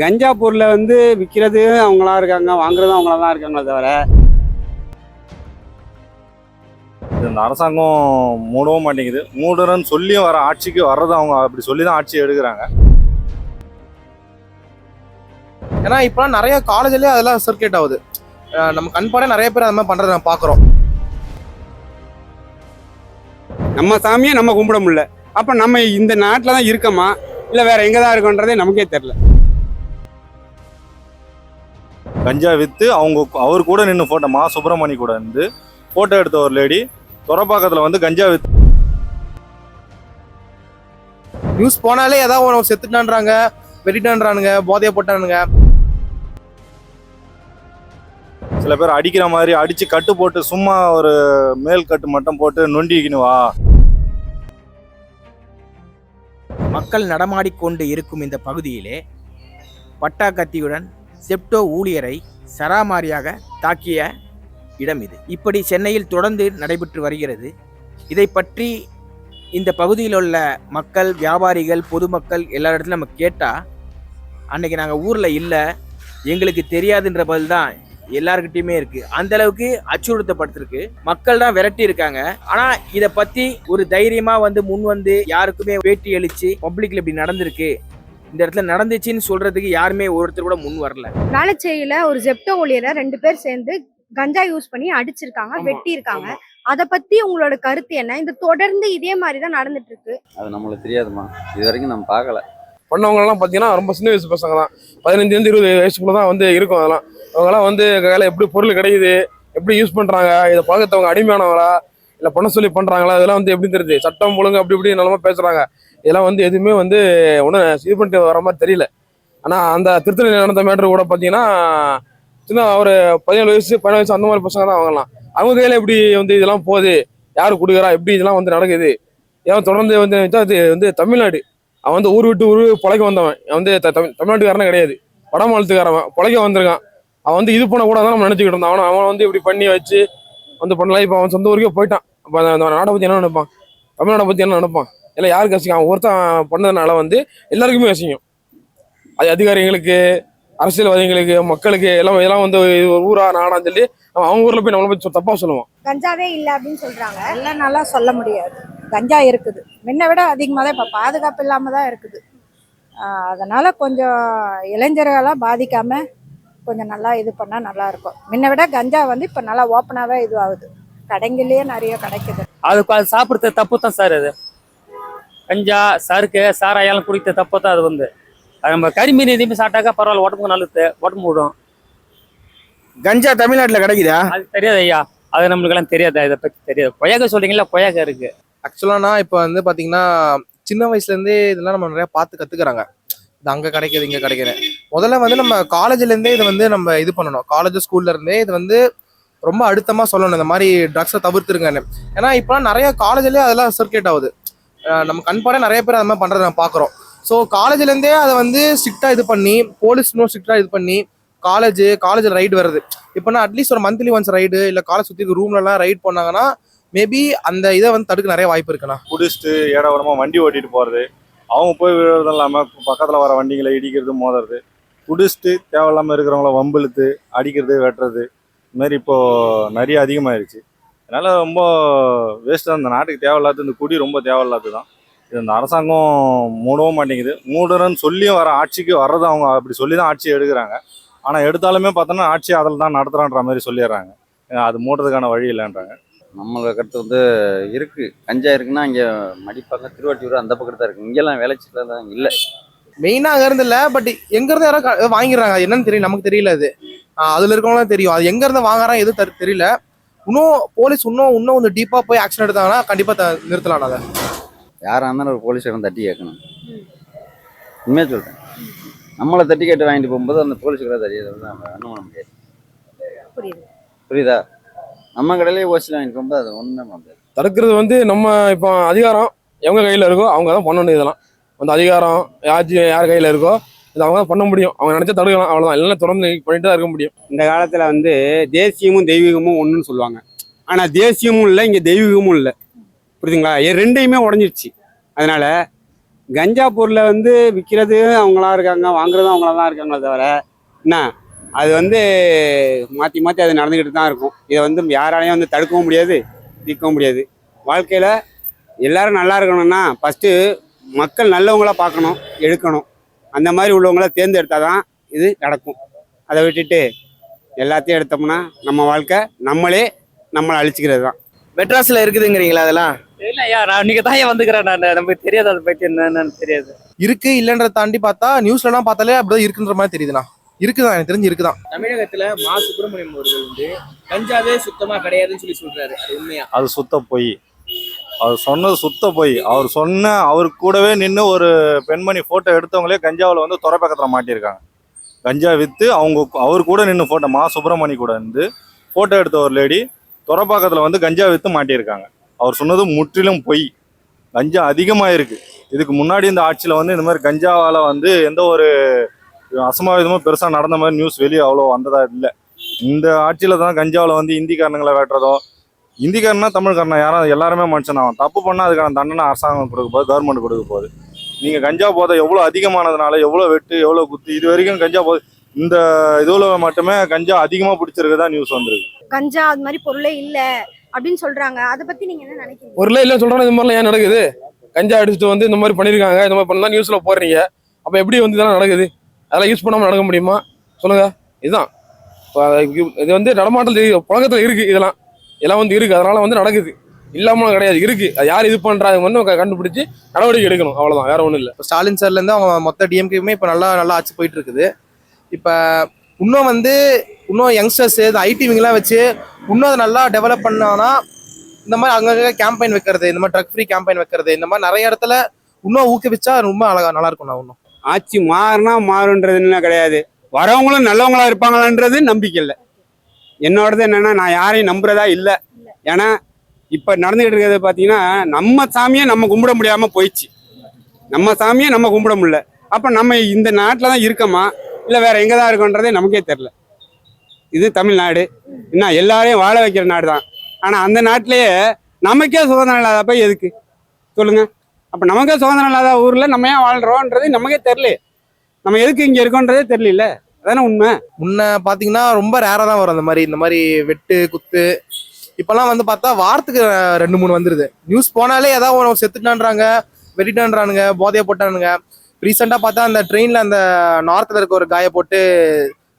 கஞ்சா பொருளை வந்து விற்கிறது அவங்களா இருக்காங்க வாங்குறதும் அவங்களா தான் இருக்காங்களே தவிர. இந்த அரசாங்கம் மூடவும் மாட்டேங்குது. மூடுறன்னு சொல்லியும் வர ஆட்சிக்கு வர்றது அவங்க அப்படி சொல்லி தான் ஆட்சி எடுக்கிறாங்க. ஏன்னா இப்போலாம் நிறைய காலேஜ்லேயே அதெல்லாம் சர்க்கியூட் ஆகுது. நம்ம கண்பாடே நிறைய பேர் அது மாதிரி பண்ணுறதை நம்ம பார்க்குறோம். நம்ம சாமியை நம்ம கும்பிட முடியல. அப்போ நம்ம இந்த நாட்டில் தான் இருக்கோமா? இல்லை வேற எங்கே தான் இருக்கோன்றதே நமக்கே தெரில கஞ்சா விற்று அவங்க அவர் கூட நின்று ஃபோட்டோ மா சுப்பிரமணி கூட இருந்து ஃபோட்டோ எடுத்த ஒரு லேடி துறப்பாக்கத்தில் வந்து கஞ்சா வித்து நியூஸ் போனாலே ஏதாவது ஒன்று செத்துட்டான்றாங்க வெட்டிட்டான்றானுங்க போதையை போட்டானுங்க. சில பேர் அடிக்கிற மாதிரி அடித்து கட்டு போட்டு சும்மா ஒரு மேல் கட்டு மட்டும் போட்டு நொண்டிக்கின்னு வா. மக்கள் நடமாடிக்கொண்டு இருக்கும் இந்த பகுதியிலே பட்டா கத்தியுடன் செப்டோ ஊழியரை சராமாரியாக தாக்கிய இடம் இது. இப்படி சென்னையில் தொடர்ந்து நடைபெற்று வருகிறது. இதை பற்றி இந்த பகுதியில் உள்ள மக்கள் வியாபாரிகள் பொதுமக்கள் எல்லா இடத்துலையும் நம்ம கேட்டால் அன்னைக்கு நாங்கள் ஊரில் இல்லை எங்களுக்கு தெரியாதுன்ற பதில் தான் எல்லாருக்கிட்டையுமே இருக்கு. அந்த அளவுக்கு அச்சுறுத்தப்பட்டிருக்கு. மக்கள் தான் விரட்டி இருக்காங்க. ஆனா இத பத்தி ஒரு தைரியமா வந்து முன் வந்து யாருக்குமே பேட்டி அளிச்சு பப்ளிக்ல இப்படி நடந்திருக்கு. இந்த இடத்துல நடந்துச்சுன்னு சொல்றதுக்கு யாருமே ஒருத்தர் கூட முன் வரல. வேளச்சேரியில ஒரு ஜெப்டோ ஊழியரை ரெண்டு பேர் சேர்ந்து கஞ்சா யூஸ் பண்ணி அடிச்சிருக்காங்க வெட்டி இருக்காங்க அத பத்தி உங்களோட கருத்து என்ன? இந்த தொடர்ந்து இதே மாதிரி தான் நடந்துட்டு இருக்கு அது நம்மளுக்கு தெரியாதுமா இது வரைக்கும் நம்ம பார்க்கல. பண்ணவங்கலாம் பார்த்தீங்கன்னா ரொம்ப சின்ன வயசு பசங்க தான் பதினஞ்சுலேருந்து இருபது வயசுக்குள்ள தான் வந்து இருக்கும் அதெல்லாம். அவங்கலாம் வந்து கையில் எப்படி பொருள் கிடைக்குது எப்படி யூஸ் பண்ணுறாங்க இதை பழக்கத்தவங்க அடிமையானவங்களா இல்லை பண்ண சொல்லி பண்ணுறாங்களா இதெல்லாம் வந்து எப்படி தெரியுது? சட்டம் ஒழுங்கு அப்படி இப்படி நிலமா பேசுகிறாங்க இதெல்லாம் வந்து எதுவுமே வந்து ஒன்றும் இது பண்ணிட்டு வர மாதிரி தெரியல. ஆனால் அந்த திருத்தணி நடந்த மேட்ரு கூட பார்த்தீங்கன்னா சின்ன ஒரு பதினேழு வயசு பதினேழு வயசு அந்த மாதிரி பசங்க தான் வாங்கலாம். அவங்க கையில் எப்படி வந்து இதெல்லாம் போகுது? யார் கொடுக்குறா? எப்படி இதெல்லாம் வந்து நடக்குது? ஏன் தொடர்ந்து வந்து இது வந்து தமிழ்நாடு. அவன் வந்து ஊர் விட்டு ஊர் பொழைக்க வந்தவன். வந்து தமிழ் தமிழ்நாட்டுக்காரனே கிடையாது. வட மாநிலத்துக்காரவன் பொழைக்க வந்திருக்கான். அவன் வந்து இது பண்ண கூட தான் நம்ம நினச்சிக்கிட்டு இருந்தான். அவன் அவன் வந்து இப்படி பண்ணி வச்சு வந்து பண்ணலாம். இப்போ அவன் சொந்த ஊருக்கே போயிட்டான். அப்போ அந்த அந்த நாட்டை பற்றி என்ன நினைப்பான்? தமிழ்நாட்டை பற்றி என்ன நினைப்பான்? இல்லை யாருக்கு அவன் ஒருத்தன் பண்ணதுனால வந்து எல்லாருக்குமே கசிக்கும் அது அதிகாரிகளுக்கு அரசியல்வாதிகளுக்கு மக்களுக்கு எல்லாம் எல்லாம் வந்து ஊரா நாடான்னு சொல்லி அவங்க ஊரில் போய் நம்மளை பற்றி தப்பாக சொல்லுவான். கஞ்சாவே இல்ல அப்படின்னு சொல்றாங்க. எல்லாம் நல்லா சொல்ல முடியாது. கஞ்சா இருக்குது. முன்ன விட அதிகமாக தான் இப்போ பாதுகாப்பு இல்லாமல் தான் இருக்குது. அதனால கொஞ்சம் இளைஞர்களாக பாதிக்காம கொஞ்சம் நல்லா இது பண்ணால் நல்லா இருக்கும். முன்ன விட கஞ்சா வந்து இப்போ நல்லா ஓப்பனாகவே இது ஆகுது கடைங்கள்லேயே நிறைய கிடைக்குது. அது சாப்பிட்றது தப்பு தான் சார் அது. கஞ்சா சறுக்கு சாராயெல்லாம் குடித்த தப்பு தான் அது வந்து. அது நம்ம கரிமீன் எதுவுமே சாப்பிட்டாக்கா பரவாயில்ல உடம்புக்கு நல்லது உடம்பு விடும் கஞ்சா தமிழ்நாட்டில் கிடைக்குதா? அது தெரியாது ஐயா. அது நம்மளுக்கெல்லாம் தெரியாது இதை பற்றி தெரியாது. கொயக்க சொல்றீங்களா கொயக்க இருக்கு. ஆக்சுவலானா இப்போ வந்து பார்த்தீங்கன்னா சின்ன வயசுலேருந்தே இதெல்லாம் நம்ம நிறையா பார்த்து கற்றுக்குறாங்க இது அங்கே கிடைக்குது இங்கே கிடைக்குது. முதல்ல வந்து நம்ம காலேஜ்லேருந்தே இதை வந்து நம்ம இது பண்ணணும். காலேஜ் ஸ்கூல்ல இருந்தே இது வந்து ரொம்ப அழுத்தமாக சொல்லணும். இந்த மாதிரி ட்ரக்ஸை தவிர்த்துருங்கன்னு. ஏன்னா இப்போலாம் நிறைய காலேஜ்லேயே அதெல்லாம் சர்க்கியூட் ஆகுது. நம்ம கண்பாட நிறைய பேர் அது மாதிரி பண்ணுறதை நம்ம பார்க்குறோம். ஸோ காலேஜ்லேருந்தே அதை வந்து ஸ்ட்ரிக்டாக இது பண்ணி போலீஸ் இன்னும் ஸ்ட்ரிக்டாக இது பண்ணி காலேஜ் காலேஜில் ரைடு வருது. இப்போனா அட்லீஸ்ட் ஒரு மந்த்லி ஒன்ஸ் ரைடு இல்லை காலேஜ் சுற்றி ரூம்லலாம் ரைட் பண்ணாங்கன்னா மேபி அந்த இதை வந்து தடுக்க நிறைய வாய்ப்பு இருக்குண்ணா குடிச்சிட்டு ஏடவரமாக வண்டி ஓட்டிட்டு போகிறது அவங்க போய் விழுறதும் இல்லாமல் பக்கத்தில் வர வண்டிங்களை இடிக்கிறது மோதுறது. குடிச்சிட்டு தேவையில்லாமல் இருக்கிறவங்கள வம்பிழுத்து அடிக்கிறது வெட்டுறது. இது மாதிரி இப்போது நிறைய அதிகமாயிருச்சு. அதனால் ரொம்ப வேஸ்ட்டாக இந்த நாட்டுக்கு தேவையில்லாத இந்த குடி ரொம்ப தேவையில்லாது தான் இது இந்த அரசாங்கம் மூடவும் மாட்டேங்குது. மூடுறன்னு சொல்லியும் வர ஆட்சிக்கு வர்றது அவங்க அப்படி சொல்லி தான் ஆட்சி எடுக்கிறாங்க. ஆனால் எடுத்தாலுமே பார்த்தோன்னா ஆட்சி அதில் தான் நடத்துகிறான்ற மாதிரி சொல்லிடுறாங்க. அது மூடுறதுக்கான வழி இல்லைன்றாங்க. நம்மளோட கருத்து வந்து இருக்கு. கஞ்சா இருக்குன்னா இங்கே மடிப்பாக்கம் திருவாட்டியூர் அந்த பக்கத்து தான் இருக்கு. இங்கெல்லாம் விளைச்சல தான் இல்லை. மெயினாக அங்கே இருந்து இல்லை பட் எங்கேருந்து யாரோ க- வாங்கிடுறாங்க. அது என்னன்னு தெரியல நமக்கு தெரியல அது. அதுல இருக்கவங்களாம் தெரியும். அது எங்கேருந்து வாங்குறான் எதுவும் தெரி- தெரியல. இன்னும் போலீஸ் இன்னும் இன்னும் கொஞ்சம் டீப்பாக போய் ஆக்ஷன் எடுத்தாங்கன்னா கண்டிப்பாக நிறுத்தலாம் அதை. யாராக இருந்தாலும் ஒரு போலீஸிடம் தட்டி கேட்கணும். உண்மையாக சொல்கிறேன் நம்மளை தட்டி கேட்டு வாங்கிட்டு போகும்போது அந்த போலீஸுக்கு தெரியாது நம்ம ஒன்றும் பண்ண முடியாது. புரியுது. நம்ம கடையிலேயே ஓசியில் வாங்கிட்டு போகும்போது அது ஒன்றுமே பண்ண முடியாது. தடுக்கிறது வந்து நம்ம இப்போ அதிகாரம் எவங்க கையில் இருக்கோ அவங்க தான் பண்ணணும் இதெல்லாம். அந்த அதிகாரம் யாச்சு யார் கையில் இருக்கோ இது அவங்க தான் பண்ண முடியும். அவங்க நினைச்சா தடுக்கலாம் அவ்வளோதான் இல்லைன்னா தொடர்ந்து பண்ணிட்டு தான் இருக்க முடியும். இந்த காலத்தில் வந்து தேசியமும் தெய்வீகமும் ஒன்றுன்னு சொல்லுவாங்க. ஆனால் தேசியமும் இல்லை இங்கே தெய்வீகமும் இல்லை. புரியுதுங்களா? ரெண்டையுமே உடஞ்சிடுச்சு அதனால கஞ்சா பொருளை வந்து விற்கிறது அவங்களா இருக்காங்க வாங்குறதும் அவங்களா தான் இருக்காங்களே தவிர என்ன? அது வந்து மாற்றி மாற்றி அது நடந்துக்கிட்டு தான் இருக்கும். இதை வந்து யாராலையும் வந்து தடுக்கவும் முடியாது தீர்க்கவும் முடியாது. வாழ்க்கையில் எல்லாரும் நல்லா இருக்கணும்னா ஃபஸ்ட்டு மக்கள் நல்லவங்களாக பார்க்கணும் எடுக்கணும். அந்த மாதிரி உள்ளவங்கள தேர்ந்தெடுத்தால் தான் இது நடக்கும். அதை விட்டுட்டு எல்லாத்தையும் எடுத்தோம்னா நம்ம வாழ்க்கை நம்மளே நம்மளை அழிச்சிக்கிறது தான். மெட்ராஸ்ல இருக்குதுங்கிறீங்களா அதெல்லாம்? இல்லையா நான் தான் வந்துக்கிறேன் நான். நமக்கு தெரியாது அதை பற்றி என்னன்னு தெரியாது. இருக்கு இல்லைன்றத தாண்டி பார்த்தா நியூஸ்லலாம் பார்த்தாலே அப்படிதான் இருக்குன்ற மாதிரி தெரியுதுண்ணா. இருக்குதான் எனக்கு தெரிஞ்சு இருக்குதான் தமிழகத்துல மா சுப்பிரமணியம் அவர்கள் வந்து கஞ்சாவே சுத்தமா கிடையாதுன்னு சொல்லி சொல்றாரு. அது உண்மையா? அது சுத்த பொய். அவர் சொன்னது சுத்த பொய். அவர் சொன்ன அவர் கூடவே நின்று ஒரு பெண்மணி ஃபோட்டோ எடுத்தவங்களே கஞ்சாவில் வந்து துறைப்பக்கத்தில் மாட்டியிருக்காங்க. கஞ்சா விற்று அவங்க அவர் கூட நின்று ஃபோட்டோ மா சுப்பிரமணி கூட இருந்து ஃபோட்டோ எடுத்த ஒரு லேடி துறைப்பாக்கத்தில் வந்து கஞ்சா விற்று மாட்டியிருக்காங்க. அவர் சொன்னது முற்றிலும் பொய். கஞ்சா அதிகமாக இருக்குது இதுக்கு முன்னாடி இந்த ஆட்சியில் வந்து இந்த மாதிரி கஞ்சாவால் வந்து எந்த ஒரு அசமாவிதமும் பெருசாக நடந்த மாதிரி நியூஸ் வெளியே அவ்வளோ வந்ததா இல்லை. இந்த ஆட்சியில் தான் கஞ்சாவில் வந்து இந்திக்காரனுங்களை வெட்டுறதும் இந்திக்காரனா தமிழ்காரனா யாரும் எல்லாருமே மனுஷன் அவன். தப்பு பண்ணால் அதுக்கான தண்டனை அரசாங்கம் கொடுக்க போகுது கவர்மெண்ட் கொடுக்க போகுது. நீங்கள் கஞ்சா போதை எவ்வளோ அதிகமானதுனால எவ்வளோ வெட்டு எவ்வளோ குத்து இது வரைக்கும் கஞ்சா போதை இந்த இதுல மட்டுமே கஞ்சா அதிகமாக பிடிச்சிருக்கதா நியூஸ் வந்திருக்கு. கஞ்சா அது மாதிரி பொருளே இல்ல அப்படின்னு சொல்றாங்க. அதை பத்தி நீங்க என்ன நினைக்கிறீங்க? பொருளே இல்லை சொல்றாங்க இது மாதிரிலாம் ஏன் நடக்குது? கஞ்சா அடிச்சுட்டு வந்து இந்த மாதிரி பண்ணியிருக்காங்க இந்த மாதிரி பண்ணலாம் நியூஸ்ல போடுறீங்க. அப்போ எப்படி வந்து இதெல்லாம் நடக்குது? அதெல்லாம் யூஸ் பண்ணாமல் நடக்க முடியுமா? சொல்லுங்க. இதுதான். இப்ப இது- இது வந்து நடமாட்டத்தில் புழக்கத்தில் இருக்கு இதெல்லாம். எல்லாம் வந்து இருக்கு. அதனால வந்து நடக்குது. இல்லாமலாம் கிடையாது. இருக்கு. அது யார் இது பண்றாங்க வந்து க- கண்டுபிடிச்சு நடவடிக்கை எடுக்கணும். அவ்வளவுதான். வேற ஒன்றும் இல்லை. இப்போ ஸ்டாலின் சார்ல இருந்து அவங்க மொத்த டிஎம்கேயுமே இப்போ நல்லா நல்லா ஆட்சி போயிட்டு இருக்குது. இப்போ இன்னும் வந்து இன்னும் யங்ஸ்டர்ஸ் இந்த ஐடிவிங்கெல்லாம் வச்சு இன்னும் அதை நல்லா டெவலப் பண்ணானா இந்த மாதிரி அங்கங்க கேம்பெயின் வைக்கிறது இந்த மாதிரி ட்ரக் ஃப்ரீ கேம்பெயின் வைக்கிறது இந்த மாதிரி நிறைய இடத்துல இன்னும் ஊக்குவிச்சா ரொம்ப அழகா நல்லா இருக்கும் நான் இன்னும் ஆட்சி மாறினா மாறுன்றது என்ன கிடையாது. வரவங்களும் நல்லவங்களா இருப்பாங்களான்றது நம்பிக்கை இல்லை. என்னோடது என்னன்னா நான் யாரையும் நம்புறதா இல்லை. ஏன்னா இப்போ நடந்துகிட்டு இருக்கிறது பார்த்தீங்கன்னா நம்ம சாமியை நம்ம கும்பிட முடியாம போயிடுச்சு. நம்ம சாமியை நம்ம கும்பிட முடியல. அப்போ நம்ம இந்த நாட்டில் தான் இருக்கோமா? இல்லை வேற எங்கே தான் இருக்கோன்றதே நமக்கே தெரில இது தமிழ்நாடு. என்ன எல்லாரையும் வாழ வைக்கிற நாடு தான். ஆனால் அந்த நாட்டிலேயே நமக்கே சுதந்திரம் இல்லாதப்ப எதுக்கு? சொல்லுங்க. அப்போ நமக்கே சுதந்திரம் இல்லாத ஊரில் நம்ம ஏன் வாழ்கிறோன்றது நமக்கே தெரில நம்ம எதுக்கு இங்கே இருக்கோன்றதே தெரியல அதானே உண்மை? முன்ன பார்த்தீங்கன்னா ரொம்ப ரேராக தான் வரும் அந்த மாதிரி இந்த மாதிரி வெட்டு குத்து. இப்போல்லாம் வந்து பார்த்தா வாரத்துக்கு ரெண்டு மூணு வந்துருது. நியூஸ் போனாலே ஏதாவது ஒன்று செத்துட்டான்றாங்க வெட்டிட்டான்றானுங்க போதையை போட்டானுங்க. ரீசெண்டாக பார்த்தா அந்த ட்ரெயினில் அந்த நார்த்தில் இருக்க ஒரு காய போட்டு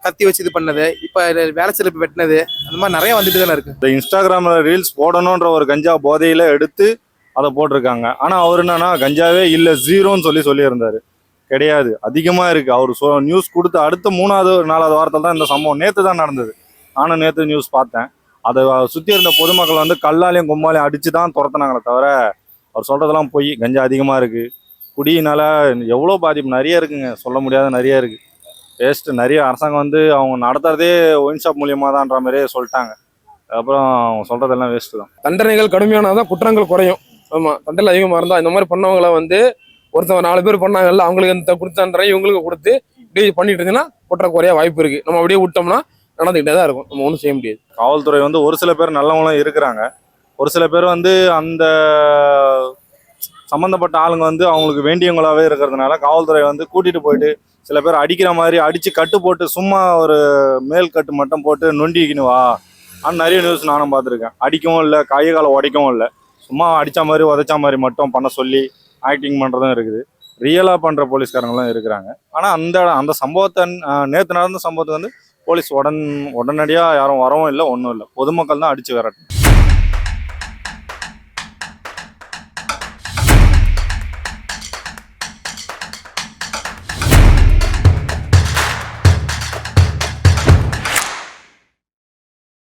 கத்தி வச்சு இது பண்ணது. இப்போ வேலை சிறப்பு வெட்டினது. அந்த மாதிரி நிறைய வந்துட்டு தானே இருக்கு. இந்த இன்ஸ்டாகிராமில் ரீல்ஸ் போடணுன்ற ஒரு கஞ்சா போதையில எடுத்து அதை போட்டிருக்காங்க. ஆனால் அவர் என்னன்னா கஞ்சாவே இல்லை ஜீரோன்னு சொல்லி சொல்லியிருந்தாரு. கிடையாது. அதிகமாக இருக்குது அவர் சொ நியூஸ் கொடுத்து அடுத்த மூணாவது நாலாவது வாரத்தில் தான் இந்த சம்பவம். நேற்று தான் நடந்தது. நானும் நேற்று நியூஸ் பார்த்தேன். அதை சுற்றி இருந்த பொதுமக்கள் வந்து கல்லாலையும் கும்பாலையும் அடித்து தான் துரத்துனாங்களே தவிர அவர் சொல்கிறதெல்லாம் போய். கஞ்சா அதிகமாக இருக்குது குடியினால எவ்வளோ பாதிப்பு? நிறைய இருக்குங்க. சொல்ல முடியாத நிறைய இருக்குது வேஸ்ட்டு நிறைய. அரசாங்கம் வந்து அவங்க நடத்துறதே ஒயின் ஷாப் மூலியமாக தான்ற மாதிரியே சொல்லிட்டாங்க. அப்புறம் அவங்க சொல்கிறதெல்லாம் வேஸ்ட்டு தான். தண்டனைகள் கடுமையானாதான் குற்றங்கள் குறையும். ஆமாம் தண்டனை அதிகமாக இருந்தால் இந்த மாதிரி பண்ணவங்கள வந்து ஒருத்தவங்க நாலு பேர் பண்ணாங்கல்ல அவங்களுக்கு இந்த கொடுத்த இவங்களுக்கு கொடுத்து இப்படி பண்ணிட்டு இருந்தீங்கன்னா குற்றம் குறைய வாய்ப்பு இருக்கு. நம்ம அப்படியே விட்டோம்னா நடந்துக்கிட்டே தான் இருக்கும். நம்ம ஒன்றும் செய்ய முடியாது. காவல்துறை வந்து ஒரு சில பேர் நல்லவங்களும் இருக்கிறாங்க. ஒரு சில பேர் வந்து அந்த சம்மந்தப்பட்ட ஆளுங்க வந்து அவங்களுக்கு வேண்டியவங்களாவே இருக்கிறதுனால காவல்துறை வந்து கூட்டிட்டு போயிட்டு சில பேர் அடிக்கிற மாதிரி அடிச்சு கட்டு போட்டு சும்மா ஒரு மேல் கட்டு மட்டும் போட்டு நொண்டிக்கின்னு வா. ஆனால் நிறைய நியூஸ் நானும் பார்த்துருக்கேன். அடிக்கவும் இல்லை கை காலை உடைக்கவும் இல்லை. சும்மா அடித்த மாதிரி உதைச்ச மாதிரி மட்டும் பண்ண சொல்லி ஆக்டிங் பண்ணுறதும் இருக்குது. ரியலாக பண்ணுற போலீஸ்காரங்களும் இருக்கிறாங்க. ஆனால் அந்த அந்த சம்பவத்தை நேற்று நடந்த சம்பவத்துக்கு வந்து போலீஸ் உடன் உடனடியாக யாரும் வரவும் இல்லை ஒன்றும் இல்லை. பொதுமக்கள் தான் அடித்து விரட்டும்